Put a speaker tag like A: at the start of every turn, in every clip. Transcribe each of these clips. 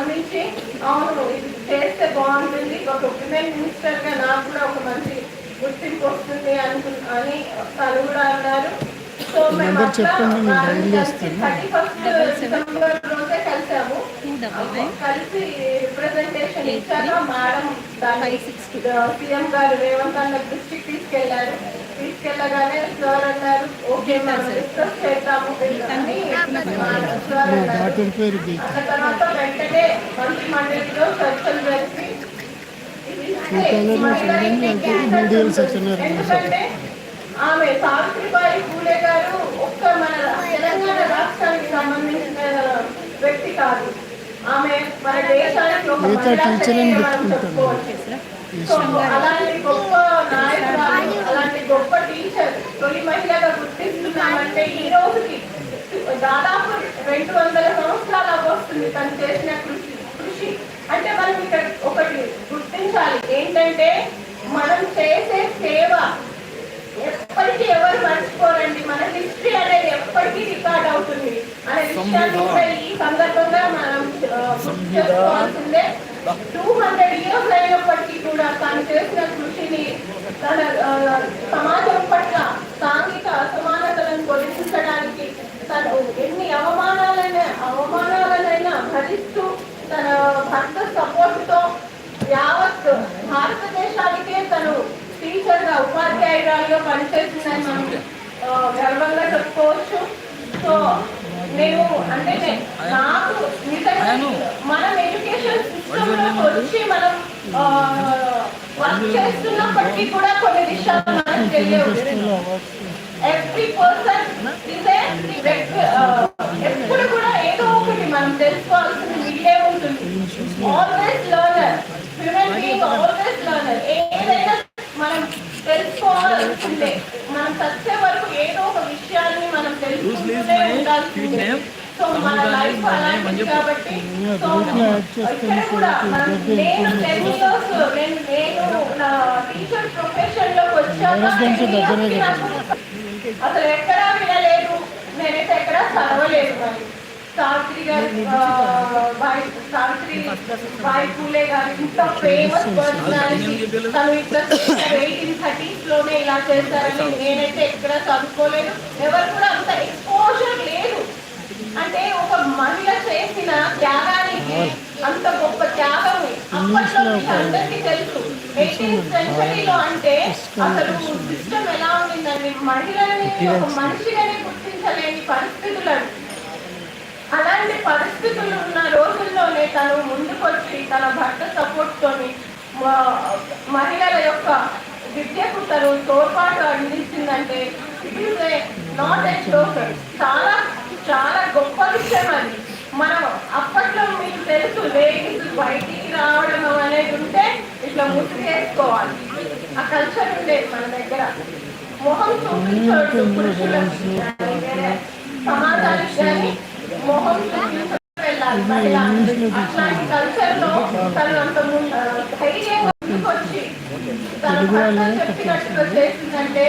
A: స్పందించి అవును ఇది చేస్తే బాగుంటుంది. ఒక విమెన్ మినిస్టర్గా నాకు కూడా ఒక మంచి గుర్తింపు వస్తుంది అనుకు అని తను కూడా అన్నారు. సో మేము. థర్టీ ఫస్ట్ డిసెంబర్ రోజే కలిసాము కలిసి రిప్రజెంటేషన్ ఇచ్చాక మేడం దాన్ని సీఎం గారు రేవంత్ అన్న దృష్టికి తీసుకెళ్ళారు. తీసుకెళ్ళగానే సార్ అన్నారు. ఓకే మనం డిస్కస్ అని సార్ అన్నారు. తర్వాత వెంటనే మంచి మండలిలో చర్చలు జరిపి ఎందుకంటే ఆమె సావిత్రిబాయి పూలే గారు ఒక్క మన తెలంగాణ రాష్ట్రానికి సంబంధించిన వ్యక్తి కాదు. ఆమె మన దేశానికి ఒక
B: మిగతా
A: మహిళా
B: టీచర్ అని
A: శక్తిగా మనం
B: పెట్టుకుంటాను.
A: చెప్పుకోవచ్చు. సో అలాంటి గొప్ప నాయకురాలు అలాంటి గొప్ప టీచర్ తొలి మహిళగా గుర్తిస్తున్నామంటే ఈ రోజుకి దాదాపు రెండు వందల సంవత్సరాలు వస్తుంది తను చేసిన కృషి. కృషి. అంటే మనం ఇక్కడ ఒకటి గుర్తించాలి. ఏంటంటే మనం చేసే సేవ ఎప్పటికీ ఎవరు మర్చిపోరండి. మన హిస్టరీ అనేది ఎప్పటికీ రికార్డ్ అవుతుంది. అనే విషయాన్ని కూడా ఈ సందర్భంగా మనం చేసుకోవాల్సిందే. టూ హండ్రెడ్ ఇయర్స్ అయినప్పటికీ కూడా తను చేసిన కృషిని తన సమాజం పట్ల సాంఘిక అసమానతలను తొలగించడానికి తను ఎన్ని అవమానాలైనా అవమానాలనైనా భరిస్తూ తన భర్త సపోర్టుతో యావత్ భారతదేశానికే తను టీచర్గా ఉపాధ్యాయురాలుగా పనిచేస్తుందని మనం గర్వంగా చెప్పుకోవచ్చు. సో నేను అంటే నాకు నిజంగా మనం ఎడ్యుకేషన్ సిస్టమ్లో వచ్చి మనం వర్క్ చేస్తున్నప్పటికీ కూడా కొన్ని విషయాలు మనకు తెలియవు. ఎవ్రీ పర్సన్ ఎప్పుడు కూడా ఏదో ఒకటి మనం తెలుసుకోవాల్సిన మిగిలే ఉంటుంది. Always learner human being always learner ఏదైనా మనం తెలుసుకోవాల్సిందే మనం చచ్చే వరకు ఏదో ఒక విషయాన్ని మనం తెలుసుకుంటూనే ఉండాల్సిందే. సో మన లైఫ్ అలాంటిది కాబట్టి సో ఇక్కడ కూడా మనం నేను టెన్ ఇయర్స్ నేను నేను నా టీచర్ ప్రొఫెషన్లోకి వచ్చాక
B: వైరస్
A: ten
B: దగ్గరే
A: years కి
B: కదా.
A: నాకు అసలు ఎక్కడా వినలేదు. నేనైతే ఎక్కడా చదవలేదు మరి. సావిత్రి గారు ఆ, బాయ్ సావిత్రి బాయ్ పూలే గారు ఇంత ఫేమస్ పర్సనాలిటీ తను ఇట్లా ఎయిటీన్ థర్టీస్లోనే ఇలా చేశారని నేనైతే ఎక్కడ చదువుకోలేదు. ఎవరు కూడా అంత ఎక్స్పోజర్ లేదు. అంటే ఒక మహిళ చేసిన త్యాగానికి అంత గొప్ప త్యాగం అప్పట్లో మీకు అందరికీ తెలుసు. ఎయిటీన్త్ సెంచరీలో అంటే అసలు సిస్టమ్ ఎలా ఉండిందండి మహిళలని ఒక మనిషిగానే గుర్తించలేని పరిస్థితులను అలాంటి పరిస్థితులు ఉన్న రోజుల్లోనే తను ముందుకొచ్చి తన భర్త సపోర్ట్ తోని మ- మహిళల యొక్క విద్యకు తను తోడ్పాటు అందించిందంటే ఇట్ ఈస్ నాట్ ఎ చాలా చాలా గొప్ప విషయం అది. మనం అప్పట్లో మీకు తెలుసు లేడీస్ బయటికి రావడం అనేది ఉంటే ఇట్లా ముసుగు వేసుకోవాలి. ఆ కల్చర్ ఉండేది మన దగ్గర. మొహం పురుషులకు. సమాజానికి కానీ మొహం చూపించ వెళ్ళాలి. మహిళ అట్లాంటి కల్చర్లో తను అంత ధైర్యంగా ముందుకొచ్చి తన చెప్పినట్టుగా చేసిందంటే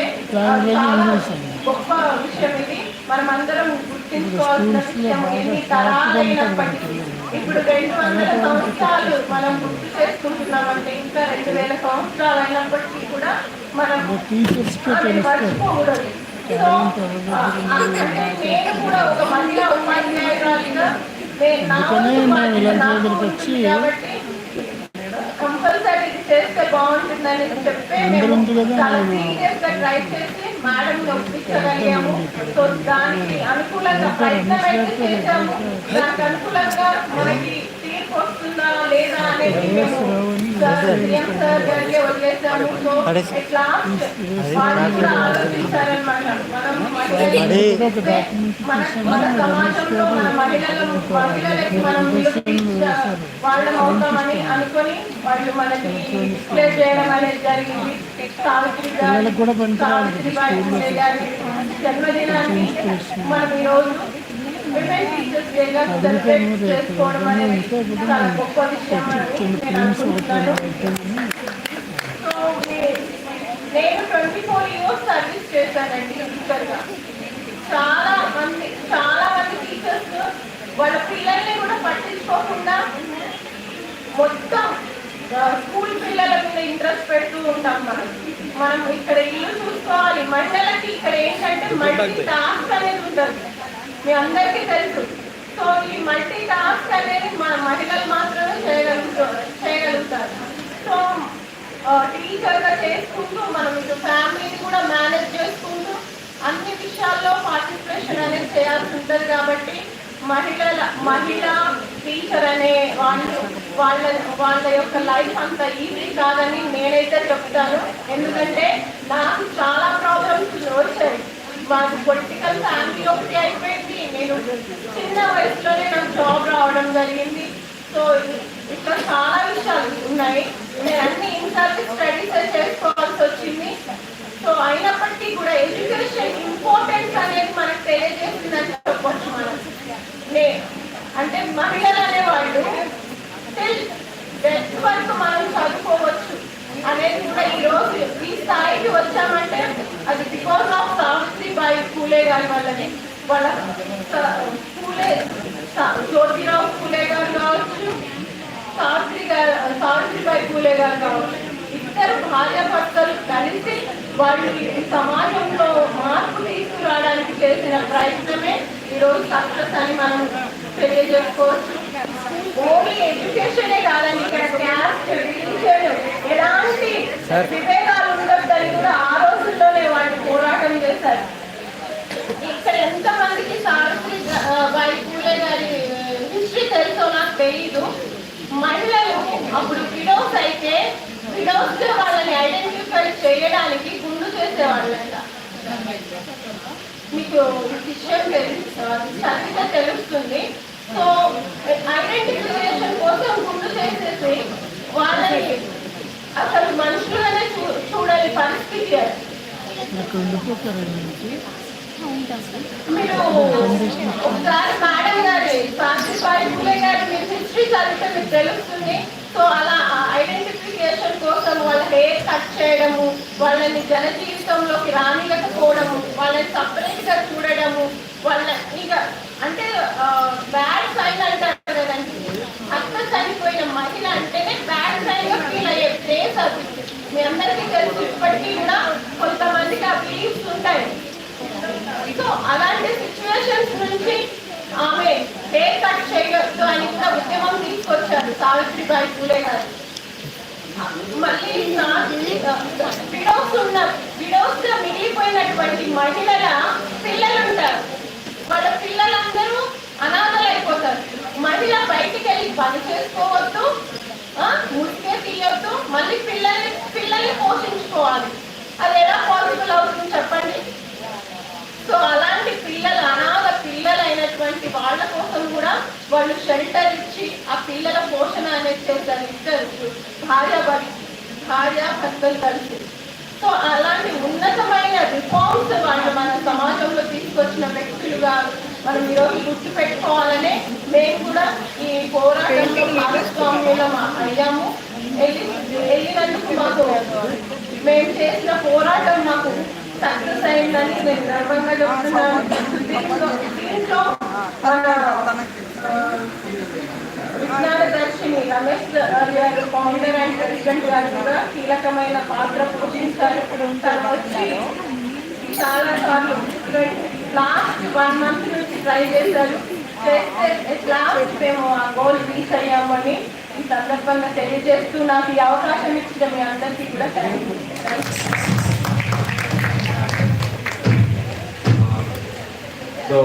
A: గొప్ప విషయం ఇది. మనం అందరం గుర్తించుకోవాల్సిన విషయం ఎన్ని తరాలైనప్పటికీ ఇప్పుడు రెండు వందల సంవత్సరాలు మనం గుర్తు చేసుకుంటున్నామంటే ఇంకా రెండు వేల సంవత్సరాలు అయినప్పటికీ కూడా మనం మర్చిపోకూడదు. నేను కూడా ఒక మహిళా ఉపాధ్యాయురాలిగా నేను నా
B: అందుకనే
A: వంతు
B: మేము
A: బాధ్యత
B: ఇలాంటి
A: నాకు
B: దగ్గరికి
A: ఉంటుంది
B: వచ్చి
A: కాబట్టి కంపల్సరీ ఇది చేస్తే బాగుంటుందని చెప్పి
B: అందరూ
A: మేము
B: ఉంది కదా,
A: చాలా
B: మేము-
A: సీరియస్గా ట్రై చేసి మేడం ఒప్పించగలిగాము. సో దానికి అనుకూలంగా ప్రయత్నం అయితే చేశాము. దానికి అనుకూలంగా మనకి తీర్పు వస్తుందా లేదా అనేది మేము సార్ సీఎం సార్ గారికి వదిలేసాము. సో ఇట్లా వాళ్ళు కూడా ఆలోచించారనమాట మనం సమాజంలో మన మహిళలు మహిళలకి మనం వాళ్ళం అవుతామని అనుకొని వాళ్ళు మనకి డిస్ప్లే చేయడం అనేది జరిగింది. సావిత్రి సావిత్రిబాయి జన్మదినాన్ని మనం ఈరోజు విమెన్ టీచర్స్ డేగా సెలబ్రేట్ చేసుకోవడం అనేది చాలా గొప్ప విషయం అని నేను అనుకుంటున్నాను. సో నే- నేను ట్వంటీ ఫోర్ ఇయర్స్ సర్వీస్ చేశానండి టీచర్గా చాలా మంది చాలా మంది టీచర్స్ వాళ్ళ పిల్లల్ని కూడా పట్టించుకోకుండా మొత్తం స్కూల్ పిల్లల మీద ఇంట్రెస్ట్ పెడుతూ ఉంటాం మనం. మనం ఇక్కడ ఇల్లు చూసుకోవాలి. మహిళలకి ఇక్కడ ఏంటంటే మల్టీ టాస్క్ అనేది ఉంటుంది మీ అందరికీ తెలుసు. సో ఈ మల్టీ టాస్క్ అనేది మన మహిళలు మాత్రమే చేయగలుగుతారు చేయగలుగుతారు. సో టీచర్గా చేసుకుంటూ మనం ఇటు ఫ్యామిలీని కూడా మేనేజ్ చేసుకుంటూ అన్ని విషయాల్లో పార్టిసిపేషన్ అనేది చేయాల్సి ఉంటుంది కాబట్టి మహిళల మహిళ టీచర్ అనే వాళ్ళు వాళ్ళ వాళ్ళ యొక్క లైఫ్ అంత ఈజీ కాదని నేనైతే చెప్తాను. ఎందుకంటే నాకు చాలా ప్రాబ్లమ్స్ వచ్చాయి. మాకు పొలిటికల్ ఫ్యామిలీ ఒకటి అయిపోయింది. నేను చిన్న వయసులోనే నాకు జాబ్ రావడం జరిగింది. సో ఇక్కడ చాలా విషయాలు ఉన్నాయి. నేను అన్ని ఇన్సార్ట్ స్టడీస్ చేసుకోవాల్సి వచ్చింది. సో అయినప్పటికీ కూడా ఎడ్యుకేషన్ ఇంపార్టెన్స్ అనేది మనకు తెలియజేసిందని చెప్పొచ్చు మనం. అంటే మహిళలు అనేవాళ్ళు స్టిల్ బెస్ట్ వరకు మనం చదువుకోవచ్చు అనేది కూడా ఈ రోజు ఈ స్థాయికి వచ్చామంటే అది బికాస్ ఆఫ్ సావిత్రిబాయి పూలే గారి వల్లనే. వాళ్ళ పూలే జ్యోతిరావు పూలే గారు కావచ్చు సావిత్రి గారు సావిత్రిబాయి పూలే గారు కావచ్చు ఇద్దరు భార్యాభర్తలు కలిసి వాళ్ళు సమాజంలో మార్పు తీసుకురావడానికి చేసిన ప్రయత్నమే ఈరోజు సక్సెస్ అని మనం తెలియజేసుకోవచ్చు. ఓన్లీ ఎడ్యుకేషనే కాదండి ఇక్కడ క్యాస్ట్ రిలీజియన్ ఎలాంటి విభేదాలు ఉండొద్దని కూడా ఆ రోజుల్లోనే వాళ్ళు పోరాటం చేశారు. ఇక్కడ ఎంత మందికి సావిత్రి బాయి పూలే గారి హిస్టరీ తెలుసో నాకు తెలీదు. మహిళలు అప్పుడు విడోస్ అయితే విడోస్ వాళ్ళని ఐడెంటిఫై చేయడానికి గుండు చేసేవాళ్ళంట. మీకు విషయం తెలుసు చదివితే తెలుస్తుంది. సో ఐడెంటిఫికేషన్ కోసం గుండు చేసేసి వాళ్ళని అసలు మనుషులనే చూ చూడని పరిస్థితి మీరు ఒకసారి మేడం గారి సాక్షిబాయి పూలే గారి మీరు హిస్టరీ చదివితే మీకు తెలుస్తుంది. సో అలా కోసం వాళ్ళ హెయిర్ కట్ చేయడము వాళ్ళని జన జీవితంలోకి రానివ్వకపోవడము వాళ్ళని సపరేట్గా చూడడము వాళ్ళ ఇక అంటే బ్యాడ్ సైన్ అంటారు కదండి. అక్క చనిపోయిన మహిళ అంటేనే బ్యాడ్ సైన్గా ఫీల్ అయ్యే ప్లేస్ అది. మీ అందరికీ తెలుసు ఇప్పటికీ కూడా కొంతమందికి ఆ బిలీఫ్స్ ఉంటాయి. సో అలాంటి సిచ్యువేషన్స్ నుంచి ఆమె హెయిర్ కట్ చేయొద్దు అని కూడా ఉద్యమం తీసుకొచ్చారు సావిత్రిబాయి పూలే గారు. మళ్ళీ విడోస్ ఉన్న విడోస్గా మిగిలిపోయినటువంటి మహిళల పిల్లలు ఉంటారు వాళ్ళ పిల్లలందరూ అనాథలైపోతారు. మహిళ బయటికి వెళ్ళి పని చేసుకోవద్దు ఆ, తీయొద్దు మళ్ళీ పిల్లల్ని పిల్లల్ని పోషించుకోవాలి. అది ఎలా పాసిబుల్ అవుతుంది చెప్పండి సో అలాంటి పిల్లలు అనాథ పిల్లలైనటువంటి వాళ్ళ కోసం కూడా వాళ్ళు షెల్టర్ ఇచ్చి ఆ పిల్లల పోషణ అనేది చేస్తారు ఇద్దరు భార్య భార్య భర్తలు కలిసి. సో అలాంటి ఉన్నతమైన రిఫార్మ్స్ వాళ్ళు మన సమాజంలో తీసుకొచ్చిన వ్యక్తులుగా మనం ఈరోజు గుర్తు పెట్టుకోవాలనే మేము కూడా ఈ పోరాటంలో భాగస్వామ్యులం అయ్యాము. వెళ్ళి వెళ్ళినందుకు మాకు మేము చేసిన పోరాటం మాకు సక్సెస్ అయిందని నేను గర్వంగా చెప్తున్నాను. దీంట్లో దీంట్లో విజ్ఞాన దర్శిని రమేష్ గారు ఫౌండర్ అండ్ ప్రెసిడెంట్ గారు కూడా కీలకమైన పాత్ర పోషించారు. తను వచ్చి చాలా సార్లు లాస్ట్ వన్ మంత్ నుంచి ట్రై చేశారు. చేస్తే లాస్ట్ మేము ఆ గోల్ రీచ్ అయ్యామని ఈ సందర్భంగా తెలియజేస్తూ నాకు ఈ అవకాశం ఇచ్చిన మీ అందరికీ కూడా థ్యాంక్ యూ
C: సో